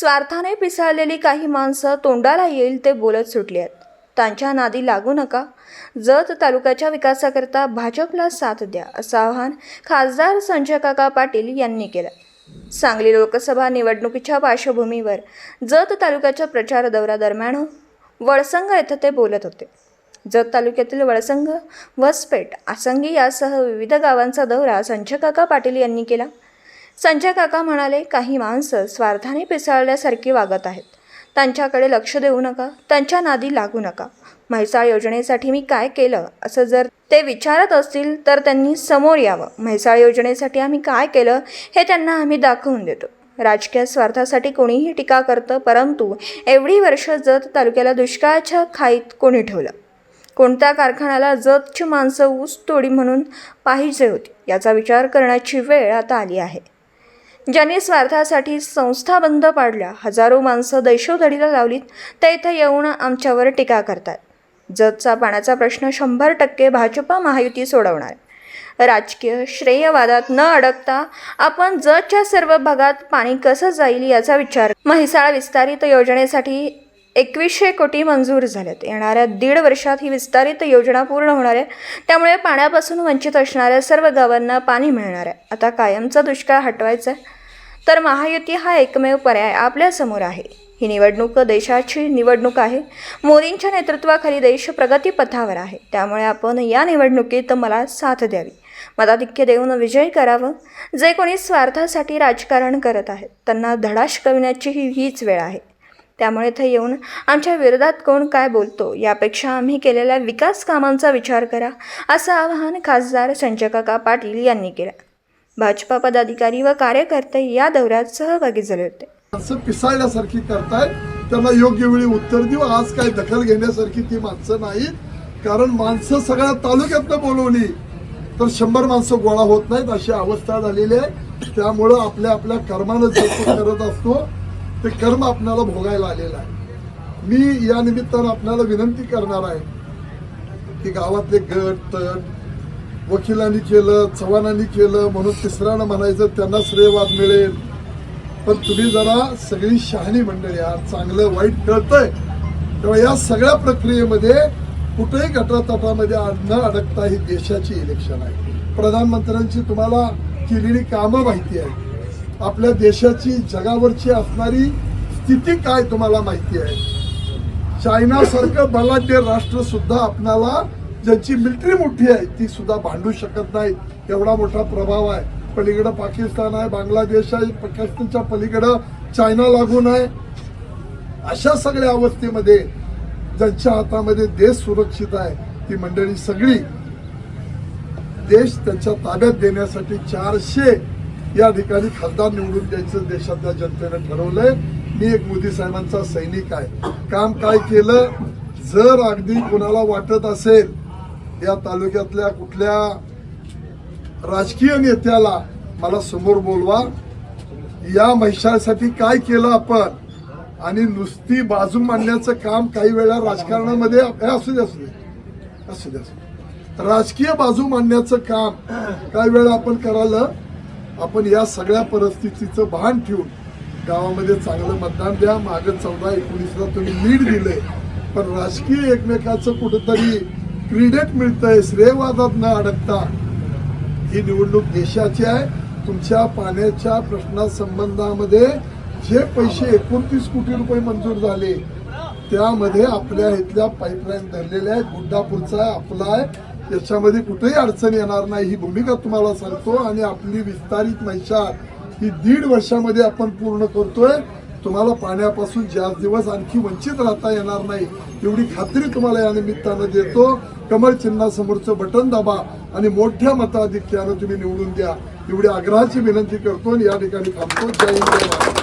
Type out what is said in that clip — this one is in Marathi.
स्वार्थाने पिसाळलेली काही माणसं तोंडाला येईल ते बोलत सुटली आहेत. त्यांच्या नादी लागू नका. जत तालुक्याच्या विकासाकरता भाजपला साथ द्या असं आवाहन खासदार संजय काका पाटील यांनी केलं. सांगली लोकसभा निवडणुकीच्या पार्श्वभूमीवर जत तालुक्याच्या प्रचार दौऱ्यादरम्यान हो, वळसंग येथे ते बोलत होते. जत तालुक्यातील वळसंग वसपेठ आसंगी यासह विविध गावांचा दौरा संजय काका पाटील यांनी केला. संजय काका म्हणाले काही माणसं स्वार्थाने पिसाळल्यासारखी वागत आहेत. त्यांच्याकडे लक्ष देऊ नका त्यांच्या नादी लागू नका. म्हैसाळ योजनेसाठी मी काय केलं असं जर ते विचारत असतील तर त्यांनी समोर यावं. म्हैसाळ योजनेसाठी आम्ही काय केलं हे त्यांना आम्ही दाखवून देतो. राजकीय स्वार्थासाठी कोणीही टीका करतं परंतु एवढी वर्ष जत तालुक्याला दुष्काळाच्या खाईत कोणी ठेवलं? कोणत्या कारखान्याला जतची माणसं ऊस तोडी म्हणून पाहिजे होती? याचा विचार करण्याची वेळ आता आली आहे. ज्यांनी स्वार्थासाठी संस्था बंद पाडल्या हजारो माणसं दैशोधडीला लावलीत ते इथं येऊन आमच्यावर टीका करतात. जतचा पाण्याचा प्रश्न शंभर टक्के भाजपा महायुती सोडवणार. राजकीय श्रेयवादात न अडकता आपण जतच्या सर्व भागात पाणी कसं जाईल याचा विचार. म्हैसाळ विस्तारित योजनेसाठी एकवीसशे कोटी मंजूर झालेत. येणाऱ्या दीड वर्षात ही विस्तारित योजना पूर्ण होणार आहे. त्यामुळे पाण्यापासून वंचित असणाऱ्या सर्व गावांना पाणी मिळणार आहे. आता कायमचा दुष्काळ हटवायचा आहे. तर महायुती हा एकमेव पर्याय आपल्यासमोर आहे. ही निवडणूक देशाची निवडणूक आहे. मोदींच्या नेतृत्वाखाली देश प्रगतीपथावर आहे. त्यामुळे आपण या निवडणुकीत मला साथ द्यावी. मताधिक्य देऊन विजय करावं. जे कोणी स्वार्थासाठी राजकारण करत आहेत त्यांना धडा शिकविण्याची ही हीच वेळ आहे. त्यामुळे इथे येऊन आमच्या विरोधात कोण काय बोलतो यापेक्षा आम्ही केलेल्या विकास कामांचा विचार करा असं आवाहन खासदार संजयकाका पाटील यांनी केलं. भाजपा पदाधिकारी व कार्यकर्ते या दौऱ्यात सहभागी झाले होते. माणसं पिसाळण्यासारखी करताय त्यांना योग्य वेळी उत्तर देऊ आज काय दखल घेण्यासारखी ती माणसं नाहीत. कारण माणसं सगळ्या तालुक्यातनं बोलवली तर शंभर माणसं गोळा होत नाहीत अशी अवस्था झालेली आहे. त्यामुळं आपल्या आपल्या कर्मानं करत असतो. ते कर्म आपल्याला भोगायला आलेलं आहे. मी या निमित्तानं आपल्याला विनंती करणार आहे की गावातले गट तट वकिलांनी केलं चव्हाणांनी केलं म्हणून तिसऱ्यानं म्हणायचं त्यांना श्रेयवाद मिळेल. पण तुम्ही जरा सगळी शहाणी मंडळी आहात चांगलं वाईट कळतंय. तेव्हा या सगळ्या प्रक्रियेमध्ये कुठेही गटातटामध्ये न अडकता ही देशाची इलेक्शन आहे. प्रधानमंत्र्यांची तुम्हाला केलेली कामं माहिती आहे आपल्या देशाची जगावरची असणारी स्थिती काय तुम्हाला माहिती आहे? चायनासारखं बलाढ्य राष्ट्र सुद्धा आपणाला ज्यांची मिलिटरी मोठी आहे ती सुद्धा भांडू शकत नाही एवढा मोठा प्रभाव आहे. पलीकडं पाकिस्तान आहे बांगलादेश आहे पाकिस्तानच्या पलीकडं चायना लागून आहे. अशा सगळ्या अवस्थेमध्ये ज्यांच्या हातामध्ये देश सुरक्षित आहे ती मंडळी सगळी देश त्यांच्या ताब्यात देण्यासाठी चारशे या ठिकाणी खासदार निवडून द्यायचं देशातल्या जनतेनं ठरवलंय. मी एक मोदी साहेबांचा सैनिक आहे. काम काय केलं? जर अगदी कोणाला वाटत असेल या तालुक्यातल्या कुठल्या राजकीय नेत्याला मला समोर बोलवा. या महिषासाठी काय केलं आपण? आणि नुसती बाजू मांडण्याचं काम काही वेळा राजकारणामध्ये असू दे असू दे. असू दे असू दे. राजकीय बाजू मांडण्याचं काम काही वेळा आपण करायला आपण या सगळ्या परिस्थितीचं भान ठेवून गावामध्ये चांगलं मतदान द्या. मागं चौदा एकोणीसला तुम्ही लीड दिले पण राजकीय एकमेकाचं कुठंतरी क्रेडिट मिळतंय श्रेयवादात न अडकता. ही निवडणूक देशाची आहे. तुमच्या पाण्याच्या प्रश्नासंबंधामध्ये जे पैसे एकोणतीस कोटी रुपये मंजूर झाले त्यामध्ये आपल्या इथल्या पाईपलाईन धरलेल्या आहेत. गुड्डापूरचा आहे आपला आहे. याच्यामध्ये कुठेही अडचण येणार नाही. ही भूमिका तुम्हाला सांगतो आणि आपली विस्तारित मैशार ही दीड वर्षामध्ये आपण पूर्ण करतोय. तुम्हाला पाण्यापासून जास्त दिवस आणखी वंचित राहता येणार नाही एवढी खात्री तुम्हाला या निमित्तानं देतो. कमळ चिन्हासमोरचं बटन दाबा आणि मोठ्या मताधिक्यानं तुम्ही निवडून द्या. एवढी आग्रहाची विनंती करतो आणि या ठिकाणी थांबतो. जय हिंद